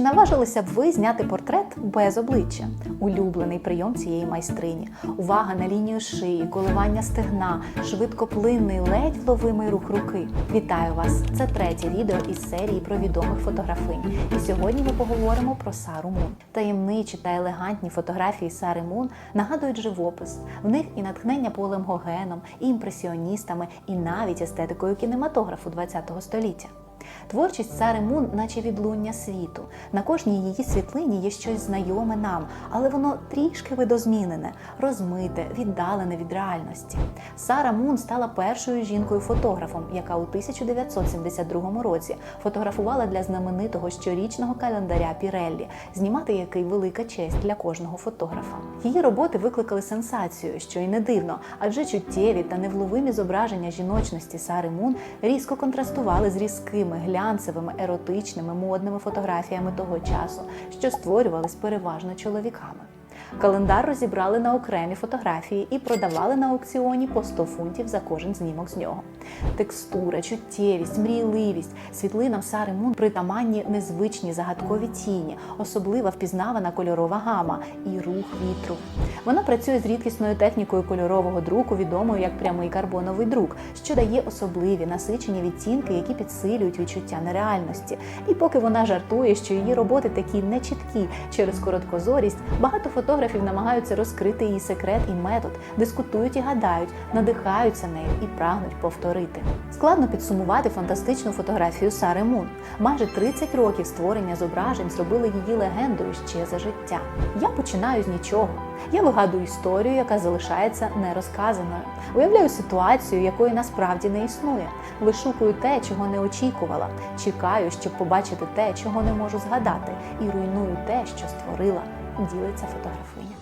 наважилися б ви зняти портрет без обличчя? Улюблений прийом цієї майстрині. Увага на лінію шиї, коливання стегна, швидкоплинний, ледь вловимий рух руки. Вітаю вас! Це третє відео із серії про відомих фотографинь. І сьогодні ми поговоримо про Сару Мун. Таємничі та елегантні фотографії Сари Мун нагадують живопис. В них і натхнення Полем Гогеном, і імпресіоністами, і навіть естетикою кінематографу ХХ століття. Творчість Сари Мун, наче відлуння світу. На кожній її світлині є щось знайоме нам, але воно трішки видозмінене, розмите, віддалене від реальності. Сара Мун стала першою жінкою-фотографом, яка у 1972 році фотографувала для знаменитого щорічного календаря Піреллі, знімати який велика честь для кожного фотографа. Її роботи викликали сенсацію, що й не дивно, адже чуттєві та невловимі зображення жіночності Сари Мун різко контрастували з різкими, глянцевими, еротичними, модними фотографіями того часу, що створювались переважно чоловіками. Календар розібрали на окремі фотографії і продавали на аукціоні по 100 фунтів за кожен знімок з нього. Текстура, чуттєвість, мрійливість, світлинам Сари Мун притаманні незвичні загадкові тіні, особлива впізнавана кольорова гама і рух вітру. Вона працює з рідкісною технікою кольорового друку, відомою як прямий карбоновий друк, що дає особливі насичені відтінки, які підсилюють відчуття нереальності. І поки вона жартує, що її роботи такі нечіткі через короткозорість, багато фотографів намагаються розкрити її секрет і метод, дискутують і гадають, надихаються нею і прагнуть повторити. Складно підсумувати фантастичну фотографію Сари Мун. Майже 30 років створення зображень зробили її легендою ще за життя. Я починаю з нічого. Я вигадую історію, яка залишається нерозказаною. Уявляю ситуацію, якої насправді не існує. Вишукую те, чого не очікувала. Чекаю, щоб побачити те, чого не можу згадати, і руйную те, що створила. Ділиться фотографиня.